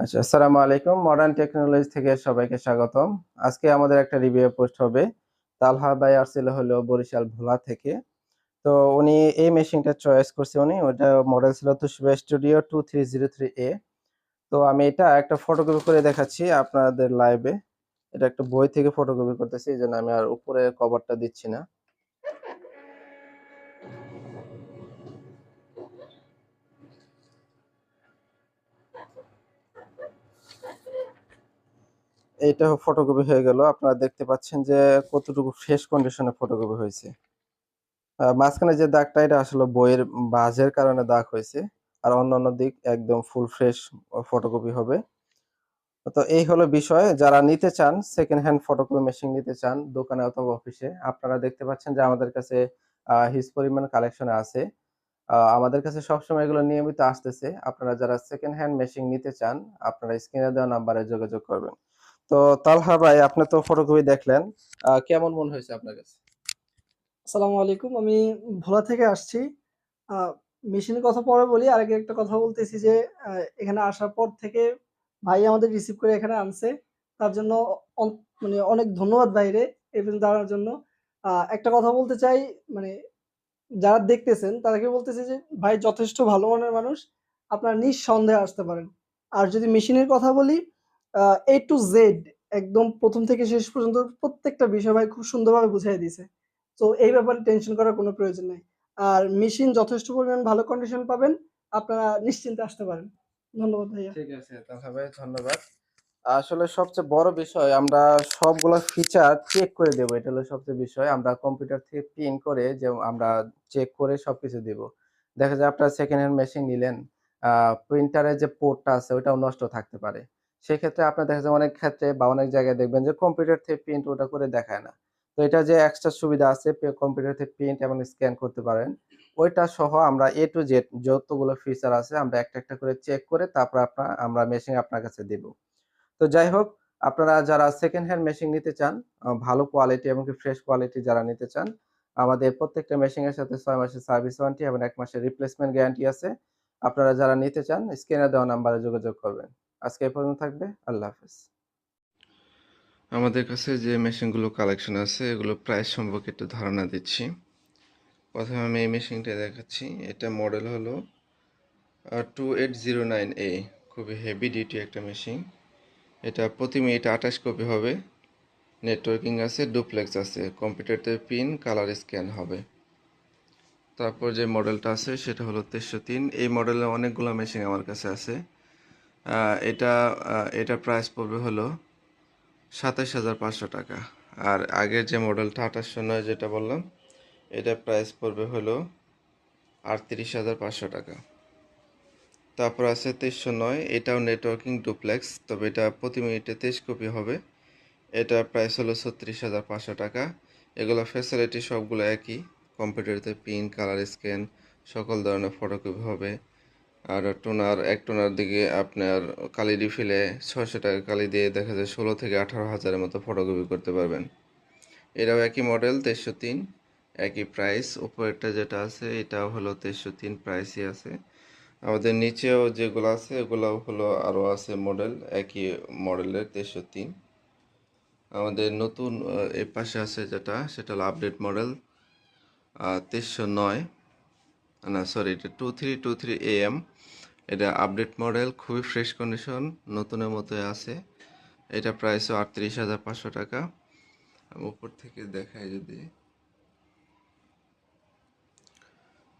আচ্ছা আসসালামু আলাইকুম। মডার্ন টেকনোলজি থেকে সবাইকে স্বাগতম। আজকে আমাদের একটা রিভিউ পোস্ট হবে। তালহা ভাই আসছিল হলো বরিশাল ভোলা থেকে। তো উনি এই মেশিনটা চয়েস করছে উনি। ওটা মডেল ছিল Toshiba studio two three zero three A তো আমি এটা একটা ফটোকপি করে দেখাচ্ছি আপনাদের লাইভে এটা একটা বই থেকে ফটোকপি করতেছি, এই জন্য আমি আর উপরে কভারটা দিচ্ছি না। এইটা ফটোকপি হয়ে গেল। আপনারা দেখতে পাচ্ছেন যে কতটুকু ফ্রেশ কন্ডিশনে ফটোকপি হয়েছে। মাঝখানে যে দাগটা, এটা আসলে বইয়ের বাজের কারণে দাগ হয়েছে। আর অন্যান্য দিক একদম ফুল ফ্রেশ ফটোকপি হবে। তো এই হলো বিষয়। যারা নিতে চান সেকেন্ড হ্যান্ড ফটোকপি মেশিন নিতে চান, দোকানে অথবা অফিসে আপনারা দেখতে পাচ্ছেন যে আমাদের কাছে হিউজ পরিমাণ কালেকশনে আছে। আমাদের কাছে সবসময় এগুলো নিয়মিত আসতেছে। আপনারা যারা সেকেন্ড হ্যান্ড মেশিন নিতে চান, আপনারা স্ক্রিনে দেওয়া নাম্বারে যোগাযোগ করবেন। তো তালহা ভাই, আপনি তো ফটোকপি দেখলেন। কেমন মনে হয়েছে আপনার কাছে? আসসালামু আলাইকুম, আমি ভোলা থেকে আসছি। মেশিনের কথা পরে বলি আর আগে একটা কথা বলতেছি যে এখানে আসার পর থেকে ভাই আমাদের রিসিভ করে এখানে আনছে। তার জন্য মানে অনেক ধন্যবাদ বাইরে এই পর্যন্ত আনার জন্য। একটা কথা বলতে চাই মানে যারা দেখতেছেন, তাদেরকে বলতেছি যে, ভাই যথেষ্ট ভালো মানের মানুষ, আপনারা নিঃসন্দেহে আসতে পারেন। আর যদি মেশিনের কথা বলি এ টু জেড একদম প্রথম থেকে শেষ পর্যন্ত প্রত্যেকটা বিষয় ভাই খুব সুন্দরভাবে বুঝিয়ে দিয়েছে। তো এই ব্যাপারে টেনশন করার কোনো প্রয়োজন নেই। আর মেশিন যথেষ্ট পরিমাণ ভালো কন্ডিশন পাবেন, আপনারা নিশ্চিন্তে আসতে পারেন। ধন্যবাদ ভাইয়া। ঠিক আছে তালহা ভাই ধন্যবাদ। আসলে সবচেয়ে বড় বিষয় আমরা সবগুলো ফিচার চেক করে দেবো, এটা হলো সবচেয়ে বিষয়। আমরা কম্পিউটার থেকে প্রিন্ট করে যে আমরা চেক করে সবকিছু দেব। দেখা যায় আপনার সেকেন্ড হ্যান্ড মেশিন নিলেন প্রিন্টারের যে পোর্টটা আছে, ওটাও নষ্ট থাকতে পারে। সেক্ষেত্রে আপনার দেখা যায় অনেক ক্ষেত্রে বা অনেক জায়গায় দেখবেন যে কম্পিউটার থেকে প্রিন্ট ওটা করে দেখায় না। তো এটা যে এক্সট্রা সুবিধা আছে কম্পিউটার থেকে প্রিন্ট এবং স্ক্যান করতে পারেন, ওইটা সহ আমরা এ টু জেড যতগুলো ফিচার আছে আমরা একটা একটা করে চেক করে তারপর আপনার আমরা মেশিন আপনার কাছে দেব। তো যাই হোক, আপনারা যারা সেকেন্ড হ্যান্ড মেশিন নিতে চান ভালো কোয়ালিটি এবং ফ্রেশ কোয়ালিটি যারা নিতে চান, আমাদের প্রত্যেকটা মেশিনের সাথে ছয় মাসের সার্ভিস ওয়ারেন্টি এবং এক মাসের রিপ্লেসমেন্ট গ্যারান্টি আছে। আপনারা যারা নিতে চান স্ক্রিনে দেওয়া নাম্বারে যোগাযোগ করবেন। আজকে এই পর্যন্ত থাকবে, আল্লাহ হাফেজ। আমাদের কাছে যে মেশিনগুলো কালেকশন আছে, এগুলো প্রাইস সম্পর্কে একটু ধারণা দিচ্ছি। প্রথমে আমি এই মেশিনটা দেখাচ্ছি। এটা মডেল হলো two eight zero nine A খুবই হেভি ডিউটি একটা মেশিন এটা প্রতি মিনিটে আঠাশ কপি হবে। নেটওয়ার্কিং আছে ডুপ্লেক্স আছে কম্পিউটারতে পিন কালার স্ক্যান হবে। তারপর যে মডেলটা আছে, সেটা হলো তেইশশো তিন। এই মডেলের অনেকগুলো মেশিন আমার কাছে আছে। এটা এটা প্রাইস পড়বে হলো সাতাশ হাজার পাঁচশো টাকা। আর আগের যে মডেলটা আঠাশশো নয় যেটা বললাম, এটা প্রাইস পড়বে হলো আটত্রিশ হাজার পাঁচশো টাকা। তারপর আছে তেইশশো নয়, এটাও নেটওয়ার্কিং ডুপ্লেক্স তবে এটা প্রতি মিনিটে তেইশ কপি হবে। এটা প্রাইস হলো ছত্রিশ হাজার পাঁচশো টাকা। এগুলো ফ্যাসিলিটি সবগুলো একই কম্পিউটারতে পিন কালার স্ক্যান সকল ধরনের ফটোকপি হবে। আর টোনার, এক টোনার দিকে আপনার কালি রিফিলে ছয়শো টাকা কালি দিয়ে দেখা যায় ষোলো থেকে আঠারো হাজারের মতো ফটোকপি করতে পারবেন। এটাও একই মডেল তেইশশো তিন, একই প্রাইস উপরেরটা যেটা আছে, এটাও হলো তেইশশো তিন প্রাইসই আছে। আমাদের নিচেও যেগুলো আছে এগুলো হলো আরও আছে মডেল একই মডেলের তেইশশো তিন। আমাদের নতুন এর পাশে আছে যেটা, সেটা হলো আপডেট মডেল তেইশশো নয়। না সরি এটা two three two three AM এটা আপডেট মডেল খুবই ফ্রেশ কন্ডিশন নতুনের মতো আছে। এটা প্রাইসও আটত্রিশ হাজার পাঁচশো টাকা। উপর থেকে দেখাই যদি।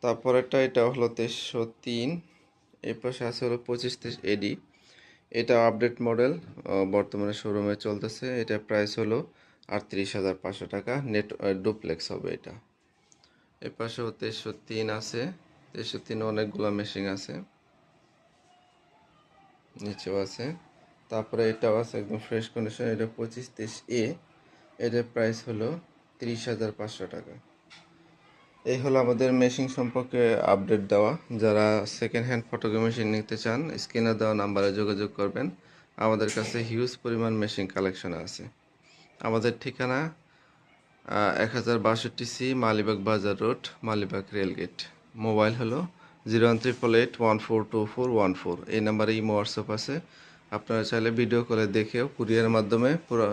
তারপরেরটা এটা হলো তেইশশো তিন এর পাশে আছে হলো পঁচিশ তেইশ এডি এটা আপডেট মডেল বর্তমানে শোরুমে চলতেছে। এটা প্রাইস হলো আটত্রিশ হাজার পাঁচশো টাকা। নেট ডুপ্লেক্স হবে এটা। এর তেইশশো তিন আছে। তেইশশো তিন অনেকগুলো মেশিন আছে। নিচেও আছে। তারপরে এটাও আছে একদম ফ্রেশ কন্ডিশন এটা পঁচিশ তেইশ এ এটার প্রাইস হলো তিরিশ হাজার পাঁচশো টাকা। এই হলো আমাদের মেশিন সম্পর্কে আপডেট দেওয়া। যারা সেকেন্ড হ্যান্ড ফটোগ্রাফি মেশিন নিতে চান স্ক্রিনে দেওয়া নাম্বারে যোগাযোগ করবেন। আমাদের কাছে হিউজ পরিমাণ মেশিন কালেকশন আছে। আমাদের ঠিকানা এক হাজার বাষট্টি C Malibagh Bazar road, Malibagh rail gate mobile হলো zero one triple eight one four two four one four. এই নাম্বারে ইমো, হোয়াটসঅ্যাপ আছে। আপনারা চাইলে ভিডিও কলে দেখেও কুরিয়ারের মাধ্যমে পুরো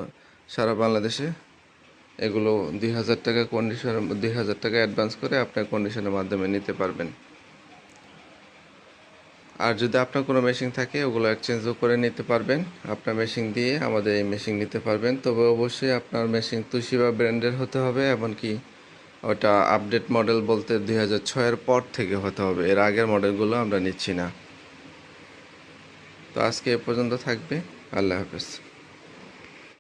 সারা বাংলাদেশে এগুলো দুই হাজার টাকা কন্ডিশনের দুই হাজার টাকা অ্যাডভান্স করে আপনার কন্ডিশনের মাধ্যমে নিতে পারবেন। আর যদি আপনার কোনো মেশিন থাকে, ওগুলো এক্সচেঞ্জও করে নিতে পারবেন। আপনার মেশিন দিয়ে আমাদের এই মেশিন নিতে পারবেন। তবে অবশ্যই আপনার মেশিন তুশিবা ব্র্যান্ডের হতে হবে, এমনকি ওটা আপডেট মডেল বলতে দুই হাজার ছয়ের পর থেকে হতে হবে। এর আগের মডেলগুলো আমরা নিচ্ছি না। তো আজকে এ পর্যন্ত থাকবে। আল্লাহ হাফেজ।